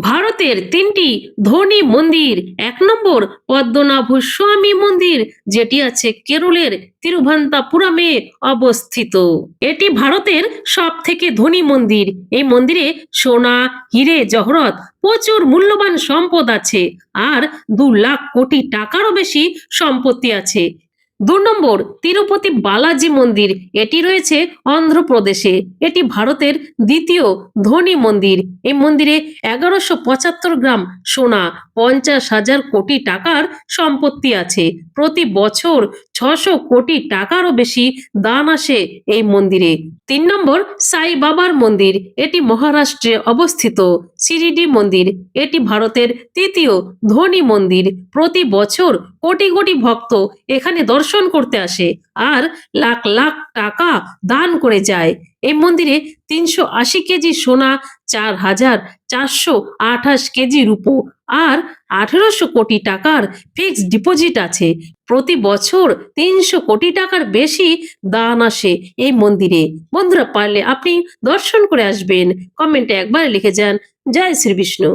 ভারতের তিনটি ধনী মন্দির। এক নম্বর পদ্মনাভ স্বামী মন্দির, যেটি আছে কেরলের তিরুভান্তাপুরামে অবস্থিত। এটি ভারতের সব থেকে ধনী মন্দির। এই মন্দিরে সোনা, হিরে, জহরত প্রচুর মূল্যবান সম্পদ আছে। আর দু লাখ কোটি টাকারও বেশি সম্পত্তি আছে। দু নম্বর, তিরুপতি বালাজি মন্দির। এটি রয়েছে অন্ধ্রপ্রদেশে। এটি ভারতের দ্বিতীয় ধনী মন্দির। এই মন্দিরে এগারোশো পঁচাত্তর গ্রাম সোনা, পঞ্চাশ হাজার কোটি টাকার সম্পত্তি আছে। প্রতি বছর ছশো কোটি টাকারও বেশি দান আসে এই মন্দিরে। তিন নম্বর, সাই বাবার মন্দির। এটি মহারাষ্ট্রে অবস্থিত। সিরিডি মন্দির। এটি ভারতের তৃতীয় ধনী মন্দির। প্রতি বছর কোটি কোটি ভক্ত এখানে দর্শন করতে আসে আর লাখ লাখ টাকা দান করে যায়। এই মন্দিরে তিনশো আশি কেজি সোনা, চার হাজার চারশো আঠাশ কেজি রূপো আর আঠেরোশো কোটি টাকার ফিক্সড ডিপোজিট আছে। প্রতি বছর তিনশো কোটি টাকার বেশি দান আসে এই মন্দিরে। বন্ধুরা, পারলে আপনি দর্শন করে আসবেন। কমেন্টে একবার লিখে যান। জয় শ্রী বিষ্ণু।